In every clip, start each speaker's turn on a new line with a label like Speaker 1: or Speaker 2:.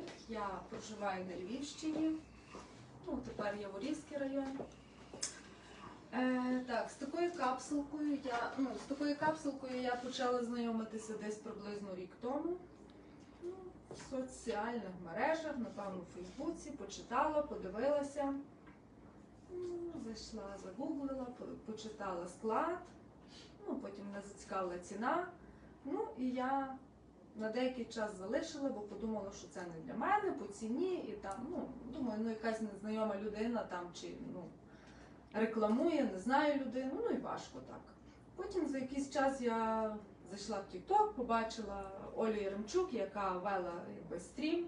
Speaker 1: Коваль. Я проживаю на Львівщині. Ну, тепер Яворівський район. Е, так, з такою капсулкою я ну, з такою капсулкою я почала знайомитися десь приблизно рік тому. Ну, в соціальних мережах, напевно, в Фейсбуці, почитала, подивилася. Ну, зайшла, загуглила, почитала склад, ну, потім мене зацікавила ціна. Ну і я на деякий час залишила, бо подумала, що це не для мене по ціні, і там, ну, думаю, ну якась незнайома людина там чи ну, рекламує, не знаю людину, ну і важко так. Потім за якийсь час я зайшла в TikTok, побачила Олю Яремчук, яка вела якби, стрім.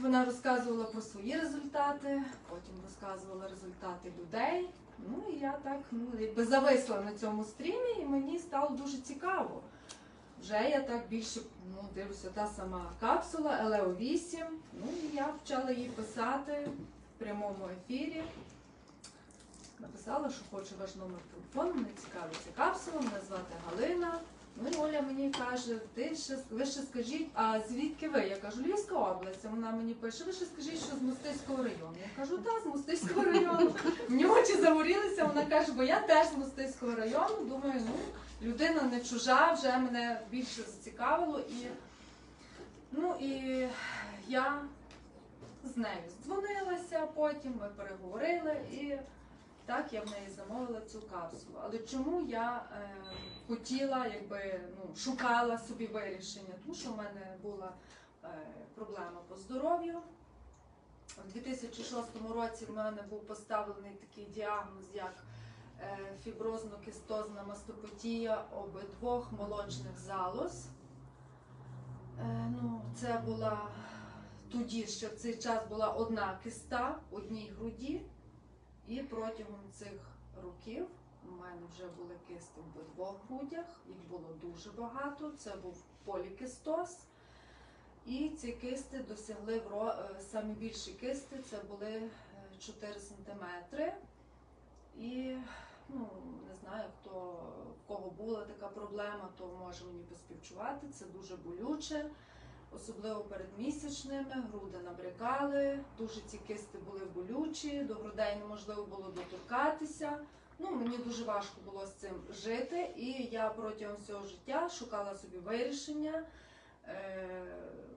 Speaker 1: Вона розказувала про свої результати, потім розказувала результати людей. Ну і я так ну, якби зависла на цьому стрімі, і мені стало дуже цікаво. Вже я так більше ну, дивлюся, та сама капсула Елео 8. Ну і я почала їй писати в прямому ефірі. Написала, що хочу ваш номер телефону, мене цікавиться капсула, мене звати Галина. Ну Оля мені каже, ти ще ви ще скажіть, а звідки ви? Я кажу, Львівська область. Вона мені пише, ви ще скажіть, що з Мостиського району. Я кажу, так, з Мостиського району. Мені очі загорілися, вона каже, бо я теж з Мостиського району. Думаю, ну людина не чужа, вже мене більше зацікавило. І, ну і я з нею здзвонилася, потім ми переговорили і. Так, я в неї замовила цю капсулу. Але чому я е, хотіла, якби ну, шукала собі вирішення? Тому що в мене була е, проблема по здоров'ю. У 2006 році в мене був поставлений такий діагноз, як фіброзно-кистозна мастопатія обидвох молочних залоз. Е, ну, це була тоді ще в цей час була одна киста в одній груді. І протягом цих років у мене вже були кисти в обидвох грудях, їх було дуже багато. Це був полікистоз. І ці кисти досягли е, самі більші кисти, це були е, 4 сантиметри. І ну, не знаю, хто в кого була така проблема, то може мені поспівчувати. Це дуже болюче особливо перед місячними, груди набрякали, дуже ці кисти були болючі, до грудей неможливо було доторкатися. Ну, мені дуже важко було з цим жити, і я протягом всього життя шукала собі вирішення. Е,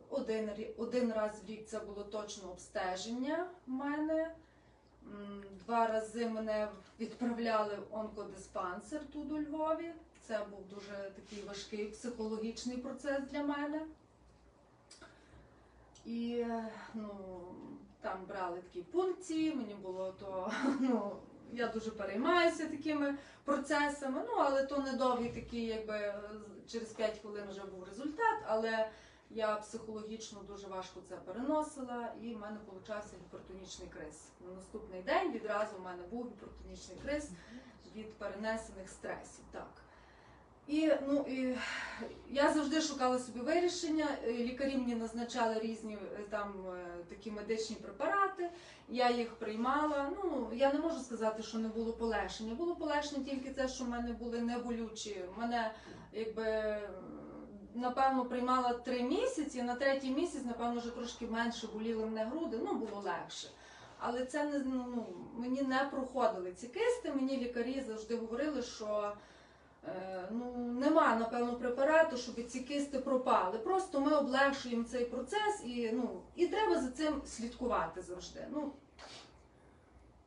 Speaker 1: Один, один раз в рік це було точно обстеження в мене. Два рази мене відправляли в онкодиспансер тут у Львові. Це був дуже такий важкий психологічний процес для мене. І е, ну, там брали такі пункції, мені було то, ну, я дуже переймаюся такими процесами, ну, але то недовгий такий, якби через 5 хвилин вже був результат, але я психологічно дуже важко це переносила, і в мене получався гіпертонічний криз. На наступний день відразу в мене був гіпертонічний криз від перенесених стресів. Так. І, ну, і я завжди шукала собі вирішення. Е, Лікарі мені назначали різні е, там е, такі медичні препарати. Я їх приймала. Ну я не можу сказати, що не було полегшення. Було полегшення тільки те, що в мене були неболючі. Мене якби напевно приймала три місяці. На третій місяць, напевно, вже трошки менше боліли мене груди. Ну було легше. Але це не ну, мені не проходили ці кисти. Мені лікарі завжди говорили, що Е, ну, нема, напевно, препарату, щоб ці кисти пропали. Просто ми облегшуємо цей процес і, ну, і треба за цим слідкувати завжди. Ну,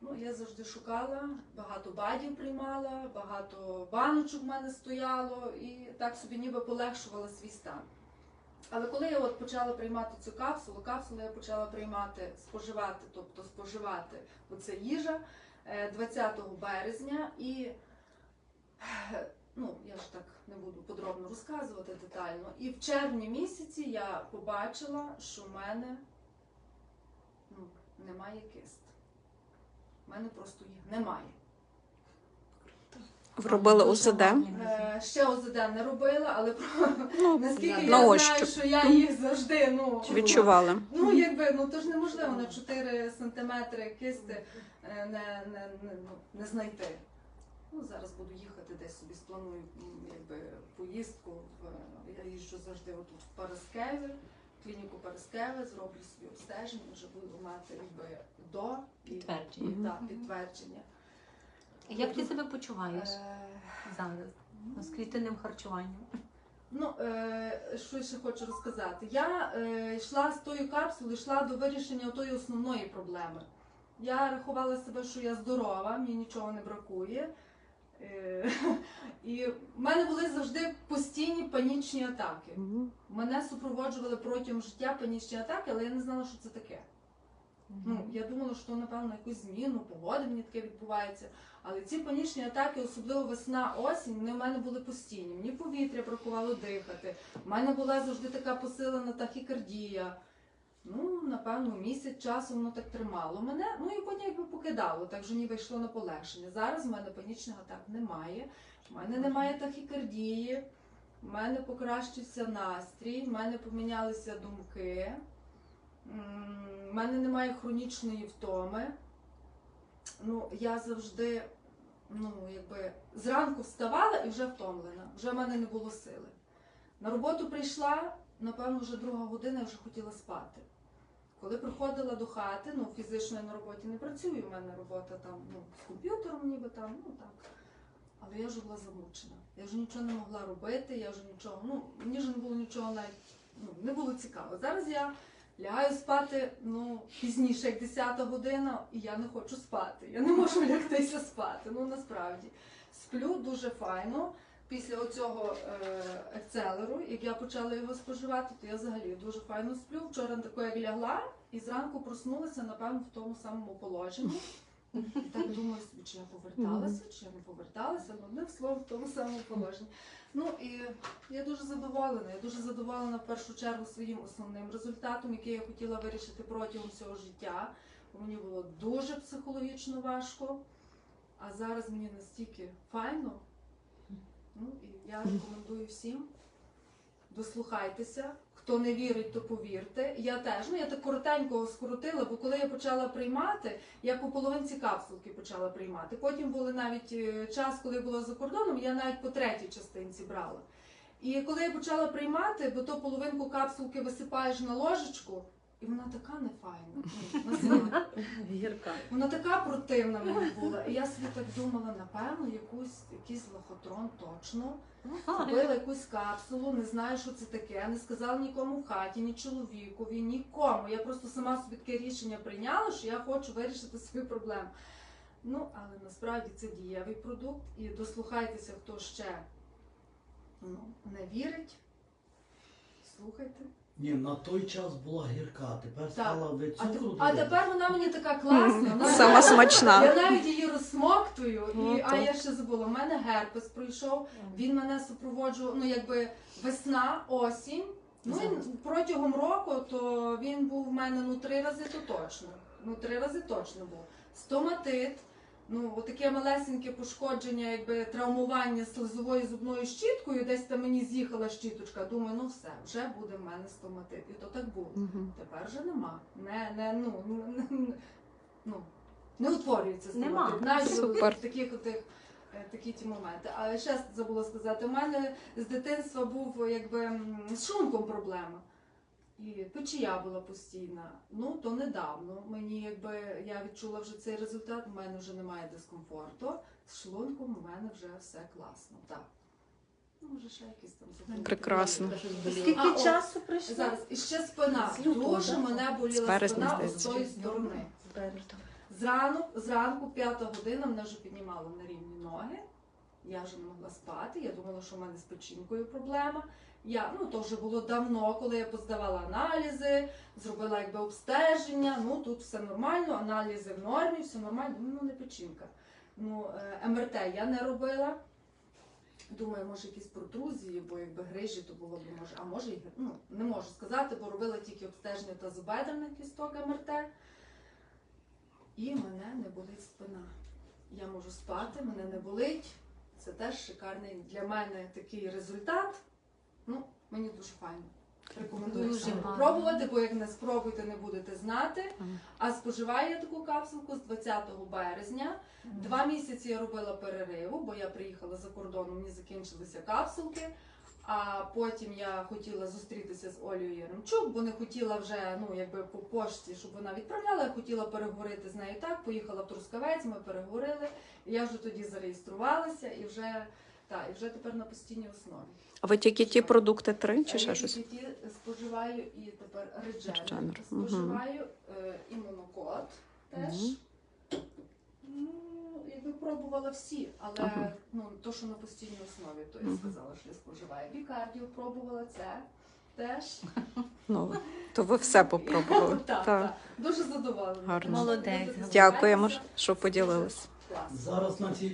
Speaker 1: ну, я завжди шукала, багато бадів приймала, багато баночок в мене стояло і так собі ніби полегшувала свій стан. Але коли я от почала приймати цю капсулу, капсулу я почала приймати, споживати, тобто споживати оце їжа е, 20 березня і е, ну я ж так не буду подробно розказувати детально. І в червні місяці я побачила, що в мене ну, немає кист. У мене просто їх немає.
Speaker 2: Робили УЗД.
Speaker 1: Е, ще ОЗД не робила, але про
Speaker 2: Ну,
Speaker 1: наскільки
Speaker 2: на
Speaker 1: я
Speaker 2: ощупь.
Speaker 1: знаю, що я їх завжди ну,
Speaker 2: Відчували.
Speaker 1: Ну, якби, ну то ж неможливо на 4 сантиметри кисти е, не, не, не, ну, не знайти. Ну, зараз буду їхати десь собі, спланую м, якби, поїздку. В, я їжджу завжди отут в Параскеві, клініку Параскеви, зроблю собі обстеження, вже буду мати якби до і,
Speaker 2: Підтвердження.
Speaker 1: і,
Speaker 3: Мгм.
Speaker 1: підтвердження.
Speaker 2: Як ти себе почуваєш
Speaker 1: Е,
Speaker 2: зараз з клітинним харчуванням?
Speaker 1: Ну, е, що ще хочу розказати. Я е, йшла з тою капсулою, йшла до вирішення тої основної проблеми. Я рахувала себе, що я здорова, мені нічого не бракує. Е, і в мене були завжди постійні панічні атаки. Мене супроводжували протягом життя панічні атаки, але я не знала, що це таке. Ну, я думала, що напевно якусь зміну, погоди мені таке відбувається. Але ці панічні атаки, особливо весна, осінь, вони в мене були постійні. Мені повітря бракувало дихати. У мене була завжди така посилена тахікардія. Ну, напевно, місяць часу воно так тримало мене. Ну і потім якби покидало, так вже ніби йшло на полегшення. Зараз в мене панічних атак немає. У мене немає тахікардії, в мене покращився настрій, в мене помінялися думки. В мене немає хронічної втоми. Ну, я завжди, ну, якби, зранку вставала і вже втомлена, вже в мене не було сили. На роботу прийшла, напевно, вже друга година я вже хотіла спати. Коли приходила до хати, ну фізично я на роботі не працюю, у мене робота там ну, з комп'ютером, ніби там, ну так. Але я вже була замучена. Я вже нічого не могла робити, я вже нічого, ну, мені вже не було нічого навіть, ну, не було цікаво. Зараз я лягаю спати ну, пізніше, як 10 година, і я не хочу спати. Я не можу лягтися спати. Ну насправді. Сплю дуже файно. Після оцього е, екцелеру, як я почала його споживати, то я взагалі дуже файно сплю. Вчора тако як лягла і зранку проснулася, напевно, в тому самому положенні. І так думаю собі, чи я поверталася, чи я не поверталася, ну одним словом, в тому самому положенні. Ну і я дуже задоволена. Я дуже задоволена в першу чергу своїм основним результатом, який я хотіла вирішити протягом всього життя. Бо Мені було дуже психологічно важко, а зараз мені настільки файно. Ну і я рекомендую всім. Дослухайтеся. Хто не вірить, то повірте. Я теж. Ну я так коротенько скоротила, бо коли я почала приймати, я по половинці капсулки почала приймати. Потім були навіть е, час, коли я була за кордоном, я навіть по третій частинці брала. І коли я почала приймати, бо то половинку капсулки висипаєш на ложечку, і вона така нефайна. Ну.
Speaker 3: Гірка.
Speaker 1: Вона така противна мені була. І я собі так думала, напевно, якусь, якийсь лохотрон точно. Купила якусь капсулу, не знаю, що це таке, не сказала нікому в хаті, ні чоловікові, нікому. Я просто сама собі таке рішення прийняла, що я хочу вирішити свою проблему. Ну, але насправді це дієвий продукт, і дослухайтеся, хто ще ну, не вірить. Слухайте.
Speaker 4: Ні, на той час була гірка, тепер стала ви
Speaker 1: А,
Speaker 4: цукру.
Speaker 1: а тепер вона мені така класна. вона
Speaker 3: Сама
Speaker 1: Я
Speaker 3: смачна.
Speaker 1: навіть її розсмоктую,
Speaker 3: Ну,
Speaker 1: і, а
Speaker 3: так.
Speaker 1: я ще забула. У мене герпес пройшов, він мене супроводжував, ну якби весна, осінь. Ну і протягом року то він був в мене ну три рази то точно. Ну три рази точно був. Стоматит, ну отаке малесеньке пошкодження, якби травмування слизовою зубною щіткою, десь там мені з'їхала щіточка. Думаю, ну все, вже буде в мене стоматит. І то так було. Тепер вже нема. Не, не, ну, не, ну, не утворюється стоматит.
Speaker 2: Нема.
Speaker 1: Навіть
Speaker 3: Супер.
Speaker 1: в таких отих, е, такі ті моменти. А ще забула сказати, у мене з дитинства був якби м, з шлунком проблема. І печія була постійна. Ну, то недавно. Мені якби я відчула вже цей результат, у мене вже немає дискомфорту. З шлунком у мене вже все класно. Так. Ну, може, ще якісь там забула.
Speaker 3: Прекрасно.
Speaker 2: Скільки
Speaker 1: А, о,
Speaker 2: часу пройшло?
Speaker 1: Зараз і ще спина.
Speaker 2: З лютого,
Speaker 1: Дуже
Speaker 2: да?
Speaker 1: мене
Speaker 3: З
Speaker 1: боліла
Speaker 3: березня,
Speaker 1: спина з
Speaker 3: здається.
Speaker 1: тої сторони. Зранку, зранку, п'ята година, мене вже піднімало на рівні ноги. Я вже не могла спати. Я думала, що в мене з печінкою проблема. Я, ну, то вже було давно, коли я поздавала аналізи, зробила якби обстеження. Ну тут все нормально, аналізи в нормі, все нормально. Ну не печінка. Ну, е, МРТ я не робила. Думаю, може якісь протрузії, бо якби грижі, то було б може, а може ну, не можу сказати, бо робила тільки обстеження тазобедрених кісток МРТ. І мене не болить спина. Я можу спати, мене не болить. Це теж шикарний для мене такий результат. Ну, мені дуже файно. Рекомендую
Speaker 2: Дуже
Speaker 1: всім
Speaker 2: гарно.
Speaker 1: спробувати, бо як не спробуєте, не будете знати.
Speaker 3: Ага.
Speaker 1: А споживаю я таку капсулку з 20 березня. Два місяці я робила перериву, бо я приїхала за кордоном, мені закінчилися капсулки. А потім я хотіла зустрітися з Олею Яремчук, бо не хотіла вже ну якби по пошті, щоб вона відправляла. Я хотіла переговорити з нею так. Поїхала в Трускавець, ми переговорили. Я вже тоді зареєструвалася і вже так, і вже тепер на постійній основі.
Speaker 3: А ви тільки ті продукти три чи ще
Speaker 1: я тільки ті споживаю і тепер редженер
Speaker 3: Редженер, мгм.
Speaker 1: споживаю е, імунокод теж.
Speaker 3: Мгм.
Speaker 1: Ну, якби пробувала всі, але
Speaker 3: Ага.
Speaker 1: ну то, що на постійній основі, то я
Speaker 3: Мгм.
Speaker 1: сказала, що я споживаю. Бікардіо пробувала це теж.
Speaker 3: Ну, то ви все попробували.
Speaker 1: так, так. Дуже задоволена.
Speaker 3: Гарно.
Speaker 2: Молодець.
Speaker 1: Дуже
Speaker 3: Дякуємо, що поділились.
Speaker 1: Клас.
Speaker 4: Зараз на цій